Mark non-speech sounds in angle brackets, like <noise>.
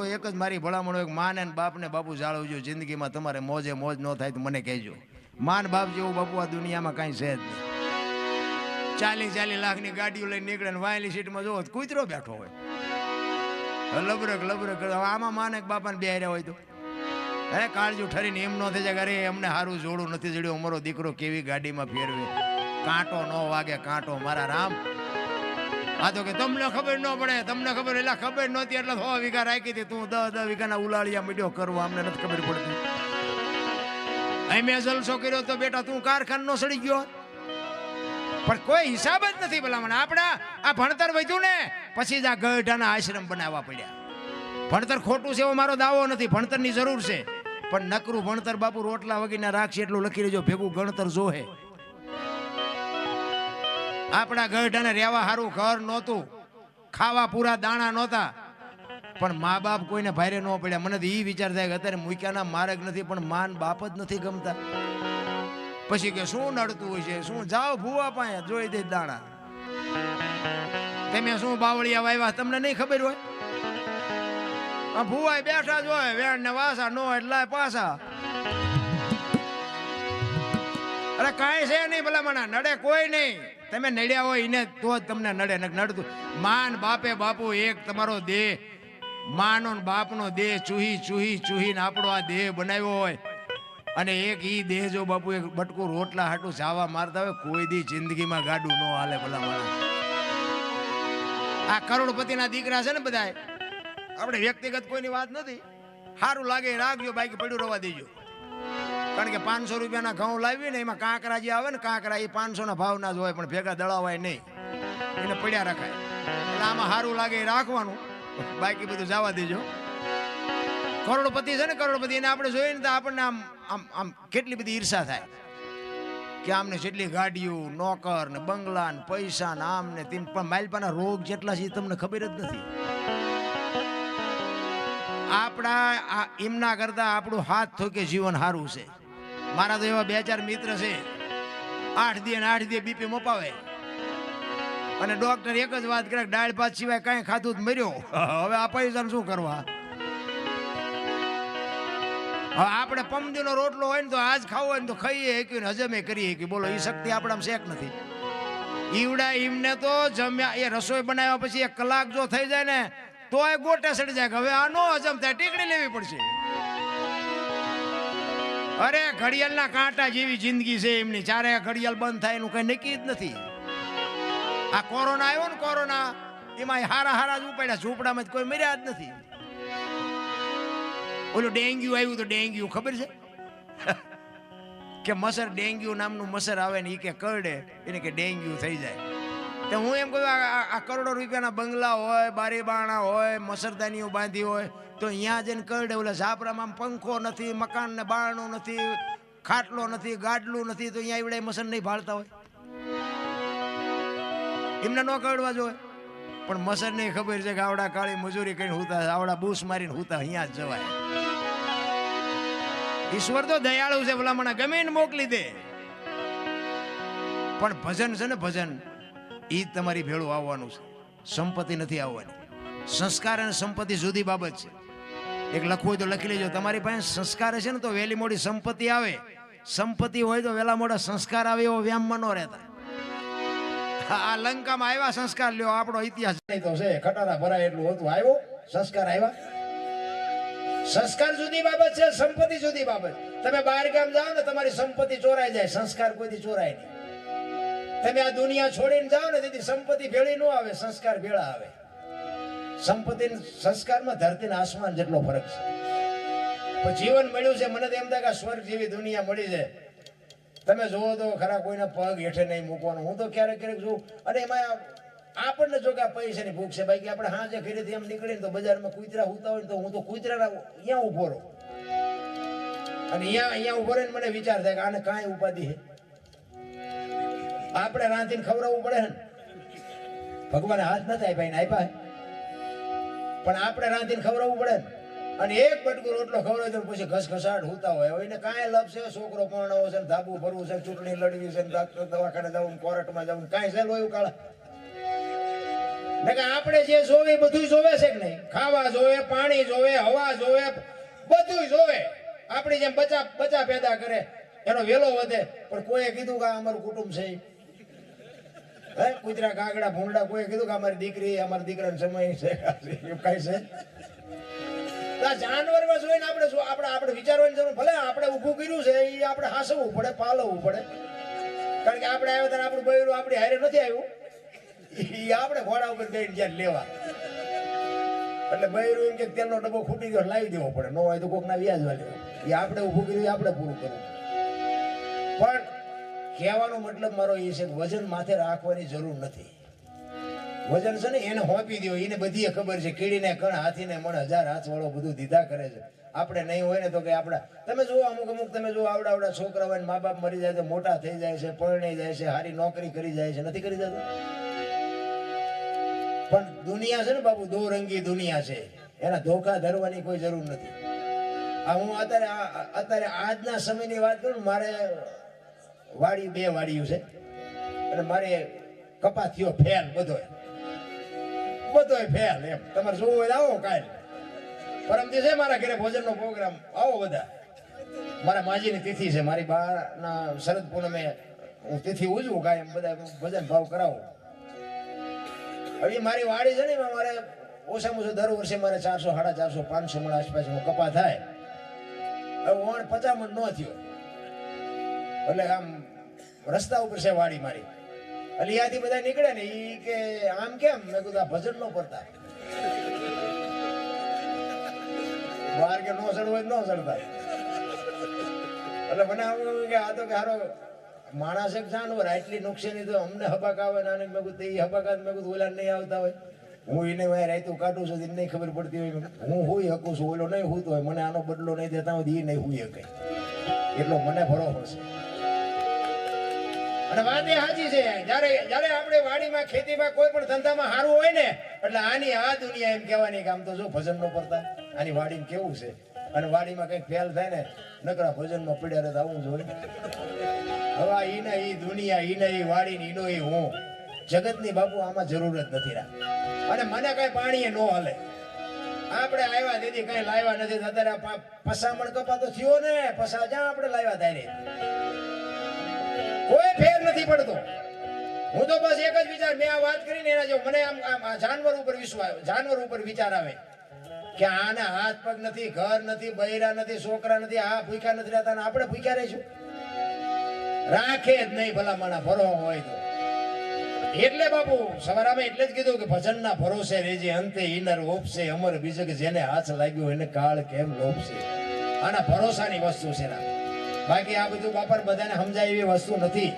તો એક જ મારી ભલામણ હોય માને ને બાપને બાપુ જાળવજો, જિંદગીમાં તમારે મોજે મોજ ન થાય તો મને કહેજો. માન બાપ જેવું બાપુ આ દુનિયામાં કાંઈ છે જ નહીં. ચાલીસ ચાલી લાખની ગાડીઓ લઈને નીકળે ને વાયલી સીટમાં જોવો કૂતરો બેઠો હોય. લબરક લબરક આમાં માને બાપાને બેહર્યા હોય તો? અરે કાળજુ ઠરીને એમ ન થઈ જાય અરે એમને સારું જોડું નથી જડ્યું, અમારો દીકરો કેવી ગાડીમાં ફેરવે. કાંટો ન વાગે, કાંટો મારા રામ. આ તો કે તમને ખબર ન પડે, તમને ખબર એટલે ખબર નહોતી એટલે સો વીઘા રાખી હતી. તું દસ દસ વીઘાના ઉલાળિયા મીડિયો કરવા, અમને નથી ખબર પડતી. અહીં મેં જલસો કર્યો તો બેટા, તું કારખાનો સડી ગયો. પણ કોઈ હિસાબ જ નથી ભલામણ. આપણા, આ ભણતર વધ્યું ને, પછી જ આ ગઢાના આશ્રમ બનાવવા પડ્યા. ભણતર ખોટું છે એવો મારો દાવો નથી. ભણતરની જરૂર છે. પણ નકરું ભણતર બાપુ રોટલા વગીને રાખશે એટલું લખી લેજો. ભેગું ગણતર જોહે. આપણા ગઢને રહેવા સારું ઘર નહોતું. ખાવા પૂરા દાણા નહોતા. પણ મા બાપ કોઈને ભારે ન પડ્યા. મને તો એ વિચાર થાય કે અત્યારે મૂક્યાના માર્ગ નથી, પણ માન બાપ જ નથી ગમતા. પછી કે શું નડતું હોય છે શું? જાઓ ભૂવા પાસે, જોઈ દે દાણા. તમે શું બાવળિયા વાવ્યા તમને નહીં ખબર હોય? ભૂવાય બેઠા જ હોય વેણ ને વાસા નો એટલે પાછા અરે કાંઈ છે નહીં ભલા મને નડે કોઈ નહીં. તમે નડ્યા હોય એને તો જ તમને નડે. ને નડતું. માન બાપે બાપુ એક તમારો દેહ. માનો બાપનો દેહ ચૂહી ચૂહી, ચૂહીને આપણો આ દેહ બનાવ્યો હોય. અને એક ઈ દેહ જો બાપુ એક બટકું રોટલા હાટું ચાવા મારતા હોય, કોઈ દી જિંદગીમાં ગાડું ન હાલે ભલા માણસ. આ કરોડપતિના દીકરા છે ને બધાય. આપણે વ્યક્તિગત કોઈની વાત નથી. સારું લાગે રાખજો બાકી પડ્યું રવા દેજો. કારણ કે પાંચસો રૂપિયાના ઘઉં લાવીએ ને એમાં કાંકરા જે આવે ને, કાંકરા એ પાંચસો ના ભાવ ના જ હોય, પણ ભેગા દળાવાય નહીં. એને પડ્યા રખાય. એટલે આમાં સારું લાગે એ રાખવાનું. બાકી બધું જવા દેજો. કરોડપતિ છે ને, કરોડપતિ, એને આપણે જોઈએ ને તો આપણને આમ આમ આમ કેટલી બધી ઈર્ષા થાય. કે આમને જેટલી ગાડીઓ, નોકર ને બંગલા ને પૈસા ને આમ ને તેમ, પણ માલપાના રોગ જેટલા છે તમને ખબર જ નથી. આપણા એમના કરતા આપણું હાથ થોકે જીવન સારું છે. મારા તો એવા બે ચાર મિત્ર છે. આઠ દી આઠ દી બીપી મપાવે. અને ડોક્ટર એક જ વાત કરે દાળ ભાત સિવાય કાંઈ ખાધું જ મર્યો. હવે આ પૈસાને શું કરવા? હવે આપણે પમદીનો રોટલો હોય ને તો આજ ખાવો હોય ને તો ખાઈએ કે હજમે કરીએ કે બોલો એ શક્તિ આપણામાં શેક નથી? ઈવડા ઈમને તો જમ્યા, એ રસોઈ બનાવ્યા પછી એક કલાક જો થઈ જાય ને તો એ ગોટે સડી જાય હવે આ નો હજમ થાય, ટીકડી લેવી પડશે. અરે, ઘડિયાળના કાંટા જેવી જિંદગી છે એમની. ચારે ઘડિયાળ બંધ થાય એનું કઈ નક્કી જ નથી. આ કોરોના આવ્યો ને કોરોના એમાં હારા હારા જ ઉપાડ્યા. ઝૂંપડામાં કોઈ મર્યા જ નથી. ઓલું ડેન્ગ્યુ આવ્યું તો ડેન્ગ્યુ, ખબર છે? <laughs> કે મસર ડેન્ગ્યુ નામનું મસર આવે ને એ કે કરડે, એને કે ડેન્ગ્યુ થઈ જાય. તો હું એમ કહું, આ- કરોડો રૂપિયાના બંગલા હોય બારી બારણા હોય, મસરદાનીઓ બાંધી હોય તો અહીંયા જઈને કરડે, ઓલા ઝાપરામાં પંખો નથી મકાન ને બારણું નથી, ખાટલો નથી, ગાડલું નથી, તો અહીંયા એવડે મસન નહીં ભાળતા હોય. એમને ન કરડવા જોઈએ. પણ મસર નહીં ખબર છે કે આવડા કાળી મજૂરી કરીને હુતા, આવડા બૂસ મારીને હુતા, અહીંયા જ જવાય. ઈશ્વર તો દયાળુ છે ભલા મને ગમે એને મોકલી દે. પણ ભજન છે ને ભજન એ તમારી ભેળું આવવાનું છે. સંપત્તિ નથી આવવાની. સંસ્કાર અને સંપત્તિ જુદી બાબત છે. એક લખવું હોય તો લખી લેજો. તમારી પાસે સંસ્કાર છે ને તો વહેલી મોડી સંપત્તિ આવે. સંપત્તિ હોય તો વહેલા મોડા સંસ્કાર આવે એવો વ્યામમાં ન રહેતા. આ લંકામાં આવ્યા સંસ્કાર. લ્યો, આપણો ઇતિહાસ તો છે. ખટારા ભરાય એટલું હતું આવ્યો. સંસ્કાર આવ્યા. સંસ્કાર જુદી બાબત છે, સંપત્તિ જુદી બાબત. તમે બહાર ગામ જાઓ ને તમારી સંપત્તિ ચોરાઈ જાય. સંસ્કાર કોઈથી ચોરાય નહીં. તમે આ દુનિયા છોડીને જાઓ ને તેથી સંપત્તિ ભેળી ન આવે, સંસ્કાર ભેળા આવે. સંપત્તિ સંસ્કારમાં ધરતીને આસમાન જેટલો ફરક છે. પણ જીવન મળ્યું છે, મને તો એમ થાય કે સ્વર્ગ જેવી દુનિયા મળી છે. તમે જોવો તો ખરા કોઈને પગ હેઠે નહીં મૂકવાનું. હું તો ક્યારેક ક્યારેક જોઉં, અને એમાં આપણને જો કે આ પૈસાની ભૂખ છે ભાઈ કે આપણે હાજે ઘરેથી એમ નીકળીને તો બજારમાં કૂતરા હોતા હોય તો હું તો કુતરા અહીંયા ઊભો રહું. અને અહીંયા અહીંયા ઊભો રહીને મને વિચાર થાય કે આને કાંઈ ઉપાધિ છે? આપણે રાંધીને ખવડાવવું પડે ને? ભગવાન હાથ નથી આપ્યા એને આપ્યા. પણ આપણે રાંધીને ખવડાવવું પડે અને એક બટકું રોટલો ખવડાવે તો પછી ઘસઘસાટ હોતા હોય. હવે એને કાંઈ છે, છોકરો પરણાવો છે ધાબુ ભરવું છે, ચૂંટણી લડવી છે દવાખાને જવું કોર્ટમાં જવું કાંઈ છે એવું કાળા? કે આપણે જે જોવે બધું જોવે છે કે નહીં? ખાવા જોવે, પાણી જોવે, હવા જોવે બધું જોવે. આપણી જેમ બચા બચા પેદા કરે, એનો વેલો વધે. પણ કોઈએ કીધું કે આ અમારું કુટુંબ છે હે, કુતરા કાગડા ભૂંડા કોઈ કીધું કે અમારી દીકરી, અમારા દીકરાનો સમય છે. એવું કાંઈ છે? જાનવરમાં જોઈને આપણે શું, આપણે આપણે વિચારવાની જરૂર, ભલે આપણે ઊભું કર્યું છે એ આપણે હાસવવું પડે પાલવવું પડે. કારણ કે આપણે આવ્યા ત્યારે આપણું બૈરું આપણી હારે નથી આવ્યું. એ આપણે ઘોડા ઉપર જઈને જ્યાં લેવા. એટલે બૈરું એમ કે તેલનો ડબ્બો ખૂટી ગયો, લાવી દેવો પડે. નો હોય તો કોકના વ્યાજ લેવો. એ આપણે ઊભું કર્યું આપણે પૂરું કરવું પણ કહેવાનો મતલબ મારો એ છે વજન માથે રાખવાની જરૂર નથી. વજન છે ને એને હોપી દો એને બધી ખબર છે, કીડીને કણ, હાથીને મણ, હજાર હાથ વાળો બધું દીધા કરે છે. આપણે નહીં હોય ને તો કે આપણા તમે જુઓ અમુક અમુક, તમે જુઓ આવડા આવડા છોકરા હોય મા બાપ મરી જાય તો મોટા થઈ જાય છે, પરણી જાય છે સારી નોકરી કરી જાય છે, નથી કરી જતું? પણ દુનિયા છે ને બાબુ દો રંગી દુનિયા છે. એના ધોખા ધરવાની કોઈ જરૂર નથી. આ હું અત્યારે અત્યારે આજના સમયની વાત કરું મારે વાડી બે વાડીયું છે. અને મારે કપા થયો ફેલ બધોય. બધોય ફેલ એમ. તમારે જોવું હોય આવો કાલ. પરમ દિવસે મારા ઘરે ભોજનનો પ્રોગ્રામ. આવો બધા. મારા માજીની તિથિ છે. મારી બાના શરદ પૂનમે હું તિથિ ઉજવું કાયમ બધા ભજન ભાવ કરાવું. હવે મારી વાડી છે ને, એમાં મારે ઓછામાં ઓછું દર વર્ષે મારે ચારસો, સાડા ચારસો, પાંચસો મણ હું કપા થાય. હવે ઓણ પચામણ ન થયો. એટલે આમ રસ્તા ઉપર છે વાડી મારી. એટલે ત્યાંથી બધા નીકળે ને ઈ કે, આમ કેમ? મેં કીધું ભજન નો પડતા બહાર કે નો ચડવું ન ચડતા. એટલે મને આમ કે, આ તો કે હારો માણસ એક જાનવર આટલી નુકસાની તો અમને હબાક આવે ને મેં કીધું, એ હબાકાત મેં કીધું ઓલા નહીં આવતા હોય. હું એને વાય રાયતું કાઢું છું, એને નહીં ખબર પડતી હોય. હું હોઈ શકું છું, ઓલો નહીં હોતો હોય. મને આનો બદલો નહીં દેતા હોય એ નહીં હોઈ શકે. એટલો મને ભરોસો છે. અને વાત એ સાચી છે. જ્યારે જ્યારે આપણે વાડીમાં, ખેતીમાં કોઈ પણ ધંધામાં સારું હોય ને, એટલે આની આ દુનિયા એમ કહેવાની કે આમ તો જો ભજન નો પડતા આની વાડીમાં કેવું છે? અને વાડીમાં કંઈક ફેલ થાય ને, નકરા ભજનમાં પડ્યા રહે આવું જોઈએ હવે ઈને ઈ દુનિયા ઈને ઈ વાડી ઈનો ઈ હું. જગતની બાપુ આમાં જરૂર જ નથી રાખ અને મને કઈ પાણીએ નો હલે. આપણે આવ્યા દીદી કઈ લાવ્યા નથી. અત્યારે પસામણ કપા તો થયો ને, પસા જ્યાં આપણે લાવ્યા તારે કોઈ ફેર નથી પડતો. હું તો બસ એક જ વિચાર, મેં આ વાત કરીને એના જો મને આમ જાનવર ઉપર વિશ્વાસ જાનવર ઉપર વિચાર આવે કે આને હાથ પગ નથી, ઘર નથી, બૈરા નથી, છોકરા નથી, આ ભૂખ્યા નથી રહેતા અને આપણે ભૂખ્યા રહીશું. રાખે જ નહીં ભલા માણા ભરો હોય તો. એટલે બાપુ, સવારામાં એટલે જ કીધું કે ભજનના ભરોસે રેજે અંતે ઈનર ઓપશે અમર બીજે કે જેને હાથ લાગ્યો એને કાળ કેમ લોપશે આના ભરોસાની વસ્તુ છે ના બાકી આ બધું બાપર બધાને સમજાય એવી વસ્તુ નથી.